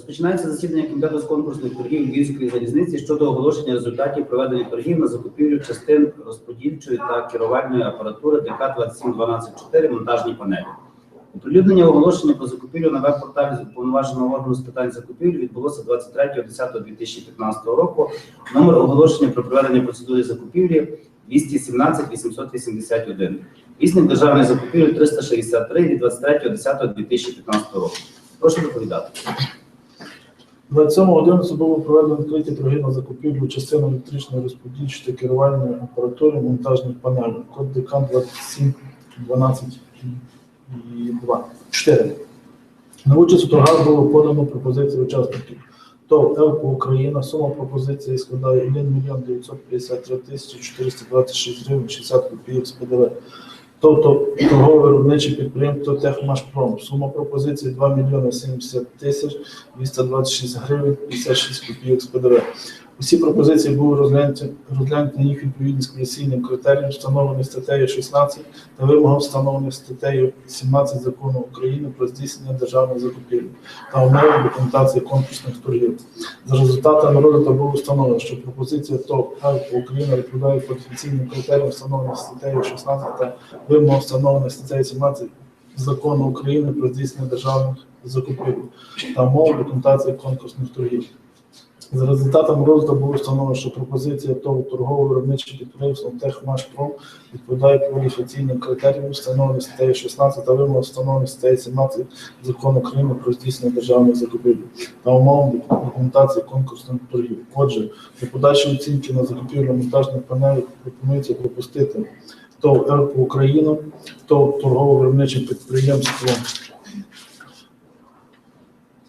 Розпочинається засідання комітету з конкурсних торгів Львівської залізниці щодо оголошення результатів проведення торгів на закупівлю частин розподільчої та керувальної апаратури ДК 27124 монтажні панелі. Оприлюднення оголошення про закупівлю на веб-порталі з уповноваженого органу з питань закупівлі відбулося 23.10.2015 року. Номер оголошення про проведення процедури закупівлі 217 881. Вісник державної закупівлі 363 від 23.10.2015 року. Прошу доповідати. 27.11 було проведено відкриті торги на закупівлю частин електричної розподільчої керувальної апаратури монтажних панелей. Код ДК 27 12 і 2. 4. На участь у торгах було подано пропозиції учасників. ТОВ ЕЛПО Україна. Сума пропозиції складає 1 мільйон 953 тисячі 426 гривень 60 копійок з ПДВ. Тобто торгове виробниче підприємство Техмашпром. Сума пропозиції 2 мільйони 70 тисяч 226 гривень 56 копійок з ПДВ. Усі пропозиції були розглянуті, розглянуті на їх відповідність комісійним критеріям, встановлених статтею 16 та вимогам, встановлених статтею 17 закону України про здійснення державних закупівель та умови документації конкурсних торгів. За результатами розгляду було встановлено, що пропозиція ТОВ «Альфа Україна відповідає кваліфікаційним критеріям, встановлених статтею 16 та вимогам, встановлених статтею 17 закону України про здійснення державних закупівель та умови документації конкурсних торгів. За результатами розгляду було встановлено, що пропозиція ТОВ торгово виробниче підприємство Техмашпром відповідає кваліфікаційним критеріям, встановлених статтею 16 та вимогам, встановлених статтею 17 закону України про здійснення державних закупівель та умовам документації конкурсних торгів. Отже, для подальшої оцінки на закупівлю монтажних панелей пропонується пропустити ТОВ ЕРП Україну, ТОВ торгово виробниче підприємство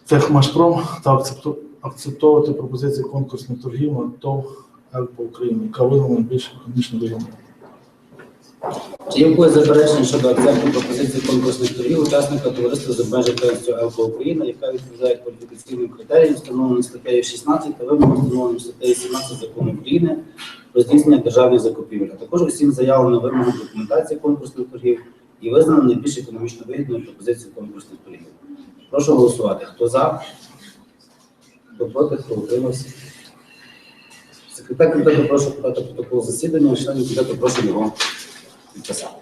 Техмашпром та акцепту- акцептовувати пропозиції конкурсних торгів на ТОВ ЕРП України, яка визнана більш економічно вигідною. Чи є в заперечення щодо акцепту пропозиції конкурсних торгів учасника товариства з обмежень певністю ЕЛКО Україна, яка відповідає кваліфікаційним критеріям, встановленим статтею 16 та вимогам, встановленим статтею 17 закону України про здійснення державних закупівель, а також усім заявам на вимогу документації конкурсних торгів і визнано найбільш економічно вигідною пропозицією конкурсних торгів. Прошу голосувати. Хто за? Хто проти, хто утримався? Секретар комітету прошу подати протокол засідання, членів комітету прошу його підписати.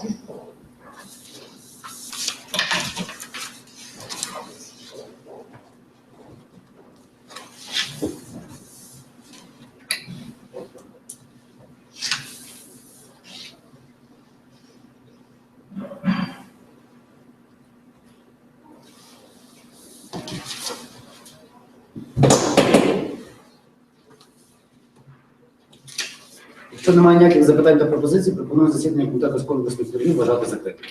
people Якщо немає ніяких запитань та пропозицій, пропоную засідання комітету з конкурсних торгів вважати закритим.